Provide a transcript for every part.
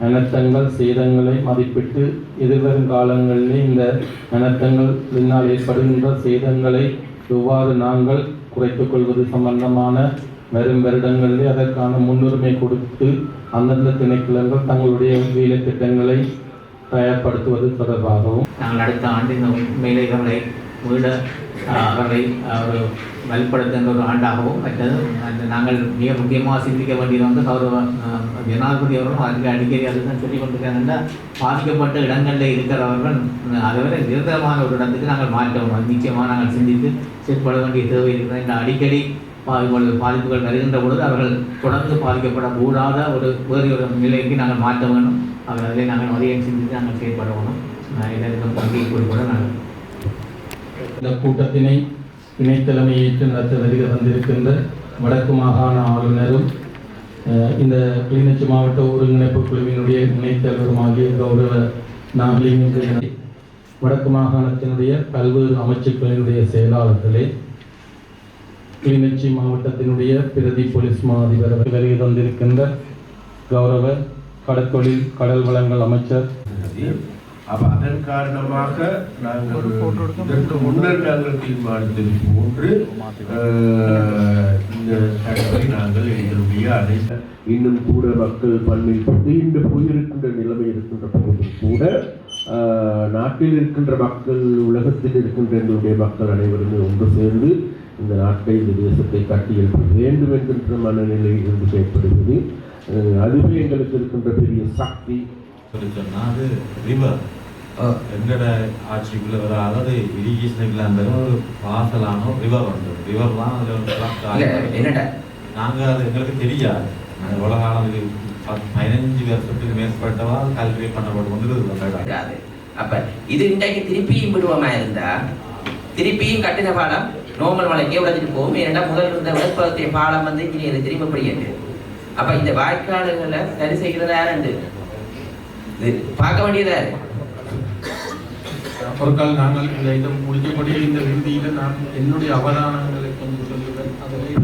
அனர்த்தங்கள் சேதங்களை மதிப்பிட்டு எதிர்வரும் காலங்களில் இந்த அனர்த்தங்களினால் ஏற்படுகின்ற சேதங்களை எவ்வாறு நாங்கள் குறைத்துக் கொள்வது சம்பந்தமான வரும் வருடங்களிலே அதற்கான முன்னுரிமை கொடுத்து அந்தந்த திணைக்களங்கள் தங்களுடைய வேலை திட்டங்களை தயார்படுத்துவது தொடர்பாகவும் நாங்கள் அடுத்த ஆண்டு இந்த உண்மையிலே இவர்களை அவரை அவர் அவர்களை ஒரு வலுப்படுத்துகின்ற ஒரு ஆண்டாகவும் மற்றது அந்த நாங்கள் மிக முக்கியமாக சிந்திக்க வேண்டியது வந்து கௌரவ ஜனாதிபதி அவர்களும் அதுக்கு அடிக்கடி அதுதான் சொல்லி கொண்டிருக்காங்க பாதிக்கப்பட்ட இடங்களில் இருக்கிறவர்கள் அதை விட நிரந்தரமான ஒரு இடத்துக்கு நாங்கள் மாற்றவும் அது நிச்சயமாக நாங்கள் சிந்தித்து செயற்பட வேண்டிய தேவை இருக்கிறது. இந்த அடிக்கடி இவ்வளவு பாதிப்புகள் வருகின்ற பொழுது அவர்கள் தொடர்ந்து பாதிக்கப்படக்கூடாத ஒரு வேறு ஒரு நிலைக்கு நாங்கள் மாற்ற வேண்டும். அவர் நாங்கள் நிறைய சிந்தித்து நாங்கள் செயற்பட வேணும் ஆஹ், இதற்கு கூட நாங்கள் இந்த கூட்டத்தினை இணைத்தலைமை ஏற்று நடத்த வருகை வந்திருக்கின்ற வடக்கு மாகாண ஆளுநரும் இந்த கிளிநொச்சி மாவட்ட ஒருங்கிணைப்பு குழுவினுடைய இணைத்தலைவருமாகிய கௌரவ நாகலிங்க வடக்கு மாகாணத்தினுடைய பல்வேறு அமைச்சுக்களினுடைய செயலாளர்களே கிளிநொச்சி மாவட்டத்தினுடைய பிரதி போலீஸ் மா அதிபர் அவர்கள் வருகை தந்திருக்கின்ற கௌரவ கடற்கொழில் கடல் வளங்கள் அமைச்சர் அப்ப அதன் காரணமாக நாங்கள் இதற்கு முன்னர் நாங்கள் தீர்மானித்தது போன்று இந்த தடவை நாங்கள் எங்களுடைய அனைத்து இன்னும் கூட மக்கள் பண்பில் புதிந்து போயிருக்கின்ற நிலைமை இருக்கின்ற போதும் கூட நாட்டில் இருக்கின்ற மக்கள் உலகத்தில் இருக்கின்ற எங்களுடைய மக்கள் அனைவருமே ஒன்று சேர்ந்து இந்த நாட்டை இந்த தேசத்தை கட்டியெழுப்ப வேண்டும் என்கின்ற மனநிலையில் இருந்து செயற்படுவது அதுவே எங்களுக்கு இருக்கின்ற பெரிய சக்தி. சொல்லி சொன்னா அது ரிவர் ஆட்சிக்குள்ள வர அதாவது இரிகேஷனுக்குள்ள அந்த ஒரு ரிவர் அதுல என்னடா? நாங்க அது எங்களுக்கு தெரியாது. காலம் இது பதினஞ்சு வருஷத்துக்கு மேற்பட்டவா கல்வி பண்ணப்பட்டு இருக்காது அப்ப இது இன்றைக்கு திருப்பியும் விடுவமா இருந்தா? திருப்பியும் கட்டின பாலம் நோமல் மலைக்கே உடைச்சிட்டு போகும். ஏன்னா முதல் இருந்த வெப்பத்திய பாலம் வந்து இனி திரும்ப பிடிக்கிட்டு அப்ப இந்த வாய்க்காடுகளை சரி செய்கிறதா யாருண்டு பார்க்க வேண்டியதா? இருக்கு ஒரு கால் நாங்கள் இந்த இடம் முடிஞ்சபடி இந்த இறுதியில் நான் என்னுடைய அவதானங்களை கொஞ்சம் சொல்லுவேன் அதில்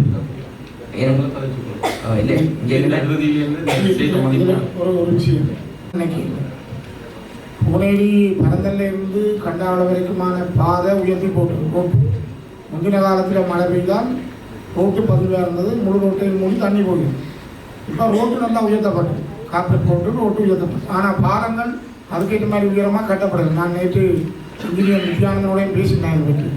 புனேரி பரந்தல்ல இருந்து கண்டாவள வரைக்குமான பாதை உயர்த்தி போட்டு ரோட்டு முந்தின காலத்தில் மழை பெய்தால் ரோட்டு பதிவாக இருந்தது முழு ரோட்டையும் மூடி தண்ணி போயிடும். இப்போ ரோட்டு நல்லா உயர்த்தப்பட்டது. காப்பீட் போட்டு ரோட்டு ஆனால் பாலங்கள் அதுக்கேற்ற மாதிரி உயரமாக கட்டப்படலை. நான் நேற்று இன்ஜினியர் நித்யானந்தனோடையும் பேசினேன் அதை பற்றி.